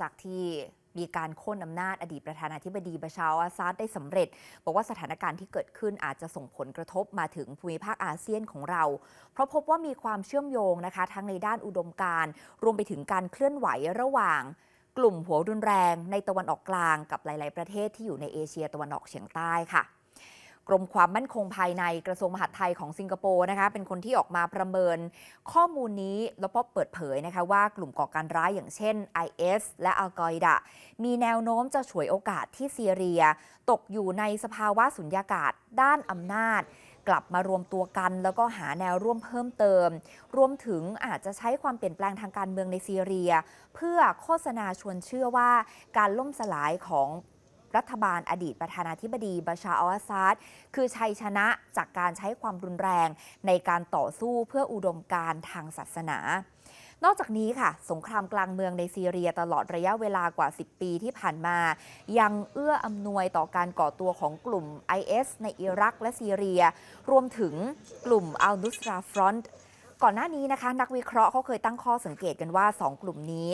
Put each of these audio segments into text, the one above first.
จากที่มีการโค่นอำนาจอดีตประธานาธิบดีบาชาอาซาดได้สำเร็จ บอกว่าสถานการณ์ที่เกิดขึ้นอาจจะส่งผลกระทบมาถึงภูมิภาคอาเซียนของเรา เพราะพบว่ามีความเชื่อมโยงนะคะ ทั้งในด้านอุดมการณ์รวมไปถึงการเคลื่อนไหวระหว่างกลุ่มหัวรุนแรงในตะวันออกกลางกับหลาย ๆ ประเทศที่อยู่ในเอเชียตะวันออกเฉียงใต้ค่ะ กรมความมั่นคงภายในกระทรวงมหาดไทยของสิงคโปร์นะคะเป็นคนที่ออกมาประเมินข้อมูลนี้แล้วก็เปิดเผยนะคะว่ากลุ่มก่อการร้ายอย่างเช่น IS และอัลกออิดะมีแนวโน้มจะฉวยโอกาสที่ซีเรีย ตกอยู่ในสภาวะสุญญากาศด้านอำนาจ กลับมารวมตัวกัน แล้วก็หาแนวร่วมเพิ่มเติม รวมถึงอาจจะใช้ความเปลี่ยนแปลงทางการเมืองในซีเรีย เพื่อโฆษณาชวนเชื่อว่าการล่มสลายของ รัฐบาลอดีตประธานาธิบดีบาชาอัลอาซาดคือชัยชนะจากการใช้ความรุนแรงในการต่อสู้เพื่ออุดมการทางศาสนานอกจากนี้ค่ะ สงครามกลางเมืองในซีเรียตลอดระยะเวลากว่า 10 ปีที่ผ่านมา ยังเอื้ออำนวยต่อการก่อตัวของกลุ่ม IS ในอิรักและซีเรีย รวมถึงกลุ่มอัลนุสราฟรอนต์ ก่อนหน้านี้นะคะ นักวิเคราะห์เขาเคยตั้งข้อสังเกตกันว่า 2 กลุ่มนี้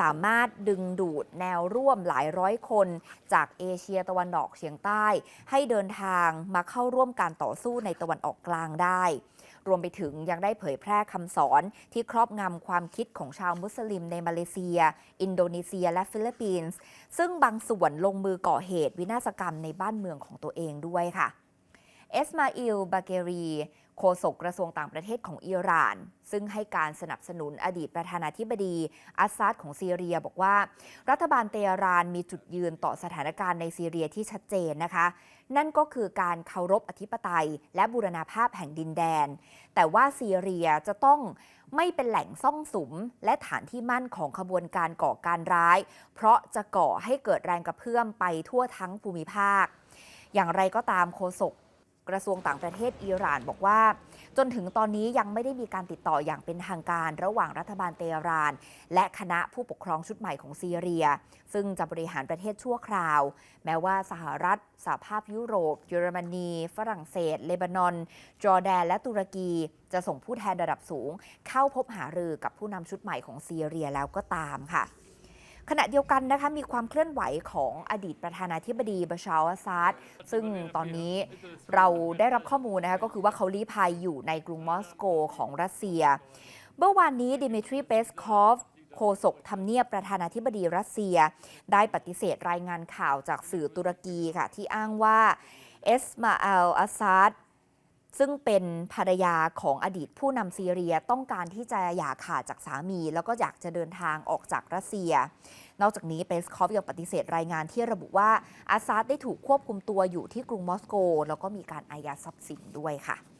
สามารถดึงดูดแนวร่วมหลายร้อยคน จากเอเชียตะวันออกเฉียงใต้ ให้เดินทางมาเข้าร่วมการต่อสู้ในตะวันออกกลางได้ รวมไปถึงยังได้เผยแพร่คำสอนที่ครอบงำความคิดของชาวมุสลิมในมาเลเซีย อินโดนีเซีย และฟิลิปปินส์ซึ่งบางส่วนลงมือก่อเหตุวินาศกรรมในบ้านเมืองของตัวเองด้วยค่ะ เอสมาอิล บาเกรี โฆษกกระทรวงต่างประเทศของอิหร่าน ซึ่งให้การสนับสนุนอดีตประธานาธิบดีอัสซัดของซีเรียบอกว่า รัฐบาลเตหะรานมีจุดยืนต่อสถานการณ์ในซีเรียที่ชัดเจนนะคะ นั่นก็คือการเคารพอธิปไตย และบูรณาภาพแห่งดินแดน แต่ว่าซีเรียจะต้องไม่เป็นแหล่งซ่องสุม และฐานที่มั่นของขบวนการก่อการร้าย เพราะจะก่อให้เกิดแรงกระเพื่อมไปทั่วทั้งภูมิภาค อย่างไรก็ตามโฆษก กระทรวงต่างประเทศอิหร่านบอกว่า จนถึงตอนนี้ยังไม่ได้มีการติดต่ออย่างเป็นทางการระหว่างรัฐบาลเตหราน และคณะผู้ปกครองชุดใหม่ของซีเรีย ซึ่งจะบริหารประเทศชั่วคราว แม้ว่าสหรัฐสหภาพยุโรป เยอรมนี ฝรั่งเศส เลบานอน จอร์แดน และตุรกี จะส่งผู้แทนระดับสูง เข้าพบหารือกับผู้นำชุดใหม่ของซีเรียแล้วก็ตามค่ะ ขณะเดียวกันนะคะมีความเคลื่อนไหวของอดีตประธานาธิบดีบาชาอัลอาซาดซึ่งตอนนี้เราได้รับข้อมูลนะคะก็คือว่าเขาลี้ภัยอยู่ในกรุงมอสโกของรัสเซีย เมื่อวานนี้ดิมิทรีเปสคอฟโฆษกทำเนียบประธานาธิบดีรัสเซีย ได้ปฏิเสธรายงานข่าวจากสื่อตุรกีค่ะที่อ้างว่าเอสมาอัลอาซาด ซึ่งเป็นภรรยาของอดีตผู้นำซีเรียต้องการที่จะหย่าขาดจากสามี แล้วก็อยากจะเดินทางออกจากรัสเซีย นอกจากนี้เปสคอฟยังปฏิเสธรายงานที่ระบุว่าอาซาดได้ถูกควบคุมตัวอยู่ที่กรุงมอสโก แล้วก็มีการอายัดทรัพย์สินด้วยค่ะ